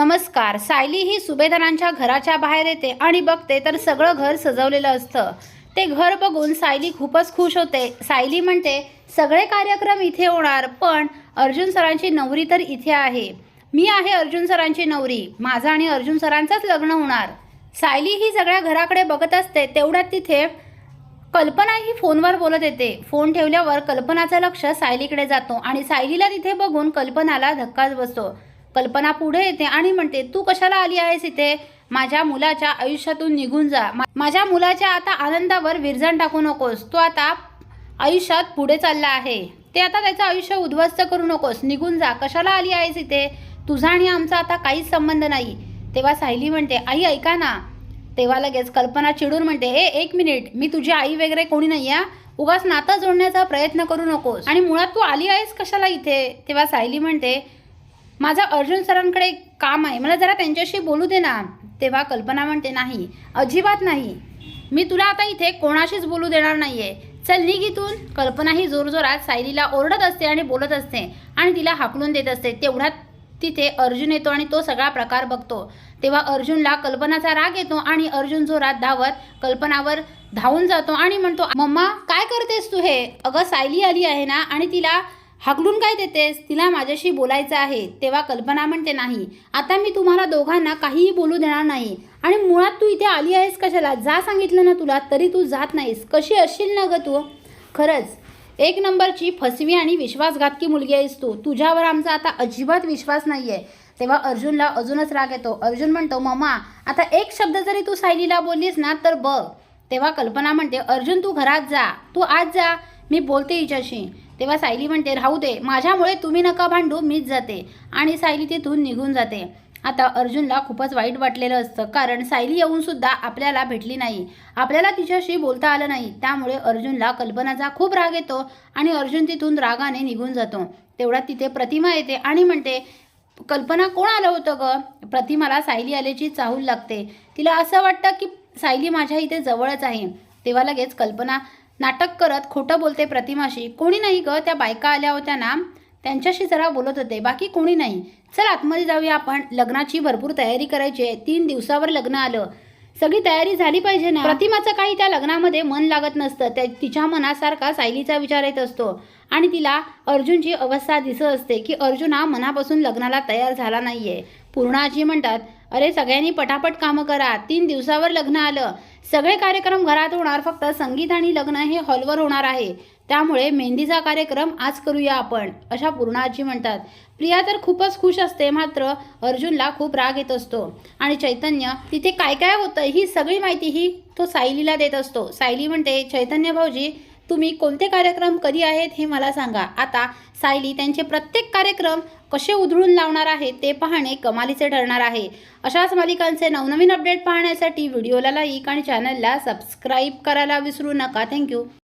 नमस्कार सायली ही सुभेदारांच्या घराच्या बाहेर येते आणि बघते तर सगळं घर सजवलेलं असतं. ते घर बघून सायली खूपच खुश होते. सायली म्हणते सगळे कार्यक्रम इथे होणार पण अर्जुन सरांची नवरी तर इथे आहे. मी आहे अर्जुन सरांची नवरी. माझं आणि अर्जुन सरांचंच लग्न होणार. सायली ही सगळ्या घराकडे बघत असते. तेवढ्यात तिथे कल्पना ही फोनवर बोलत येते. फोन ठेवल्यावर कल्पनाचं लक्ष सायलीकडे जातो आणि सायलीला तिथे बघून कल्पनाला धक्काच बसतो. कल्पना पुढे येते आणि म्हणते तू कशाला आली आहेस इथे? माझ्या मुलाच्या आयुष्यातून निघून जा. माझ्या मुलाच्या आता आनंदावर विरजण टाकू नकोस. तो आता आयुष्यात पुढे चालला आहे. ते आता त्याचं आयुष्य उद्ध्वस्त करू नकोस. निघून जा. कशाला आली आहेस इथे? तुझा आणि आमचा आता काहीच संबंध नाही. तेव्हा सायली म्हणते आई ऐका ना. तेव्हा लगेच कल्पना चिडून म्हणते ए एक मिनिट. मी तुझी आई वगैरे कोणी नाही आहे उगाच नातं जोडण्याचा प्रयत्न करू नकोस. आणि मुळात तू आली आहेस कशाला इथे? तेव्हा सायली म्हणते माझा अर्जुन सरांकडे एक काम आहे. मला जरा त्यांच्याशी बोलू दे ना. तेव्हा कल्पना म्हणते नाही अजिबात नाही. मी तुला आता इथे कोणाशीच बोलू देणार नाही आहे चल निघ इथून. कल्पना ही जोरजोरात सायलीला ओरडत असते आणि बोलत असते आणि तिला हाकलून देत असते. तेवढ्यात तिथे अर्जुन येतो आणि तो सगळा प्रकार बघतो. तेव्हा अर्जुनला कल्पनाचा राग येतो आणि अर्जुन जोरात धावत कल्पनावर धावून जातो आणि म्हणतो मम्मा काय करतेस तू हे? अगं सायली आली आहे ना आणि तिला हाकलून काय देतेस? तिला माझ्याशी बोलायचं आहे. तेव्हा कल्पना म्हणते नाही आता मी तुम्हाला दोघांना काहीही बोलू देणार नाही. आणि मुळात तू इथे आली आहेस कशाला? जा सांगितलं ना तुला तरी तू जात नाहीस. कशी असशील ना ग तू? खरंच एक नंबरची फसवी आणि विश्वासघातकी मुलगी आहेस तू. तुझ्यावर आमचा आता अजिबात विश्वास नाही आहे तेव्हा अर्जुनला अजूनच राग येतो. अर्जुन म्हणतो मम्मा आता एक शब्द जरी तू सायलीला बोललीस ना तर बघ. तेव्हा कल्पना म्हणते अर्जुन तू घरात जा. तू आज जा. मी बोलते हिच्याशी. तेव्हा सायली म्हणते राहू दे माझ्यामुळे तुम्ही नका भांडू मीच जाते. आणि सायली तिथून निघून जाते. आता अर्जुनला खूपच वाईट वाटलेलं असतं कारण सायली येऊन सुद्धा आपल्याला भेटली नाही. आपल्याला तिच्याशी बोलता आलं नाही. त्यामुळे अर्जुनला कल्पनाचा खूप राग येतो आणि अर्जुन तिथून रागाने निघून जातो. तेवढ्यात तिथे प्रतिमा येते आणि म्हणते कल्पना कोण आलं होतं ग? प्रतिमाला सायली आल्याची चाहूल लागते. तिला असं वाटतं की सायली माझ्या इथे जवळच आहे. तेव्हा लगेच कल्पना नाटक करत खोटं बोलते प्रतिमाशी. कोणी नाही ग त्या बायका आल्या होत्या ना? त्यांच्याशी जरा बोलत होते. बाकी कोणी नाही. चल आतमध्ये जाऊया आपण. लग्नाची भरपूर तयारी करायची आहे. तीन दिवसावर लग्न आलं. सगळी तयारी झाली पाहिजे ना? प्रतिमाचं काही त्या लग्नामध्ये मन लागत नसतं. त्या तिच्या मनासारखा सायलीचा विचार येत असतो. आणि तिला अर्जुनची अवस्था दिसत असते की अर्जुन हा मनापासून लग्नाला तयार झाला नाहीये. पूर्ण आजी म्हणतात अरे सगळ्यांनी पटापट कामं करा. तीन दिवसावर लग्न आलं. सगळे कार्यक्रम घरात होणार. फक्त संगीत आणि लग्न हे हॉलवर होणार आहे. त्यामुळे मेहंदीचा कार्यक्रम आज करूया आपण अशा पूर्ण आजी म्हणतात. प्रिया तर खूपच खुश असते मात्र अर्जुनला खूप राग येत असतो. आणि चैतन्य तिथे काय काय होतं? ही सगळी माहिती ही तो सायलीला देत असतो. सायली म्हणते चैतन्य भाऊजी तुम्ही कोणते कार्यक्रम कधी आहेत हे मला सांगा. आता सायली त्यांचे प्रत्येक कार्यक्रम कसे उधळून लावणार आहे ते पाहणे कमालीचे ठरणार आहे. अशाच मालिकांचे नवनवीन अपडेट पाहण्यासाठी व्हिडिओला लाईक आणि चॅनलला सबस्क्राईब करायला विसरू नका. थँक्यू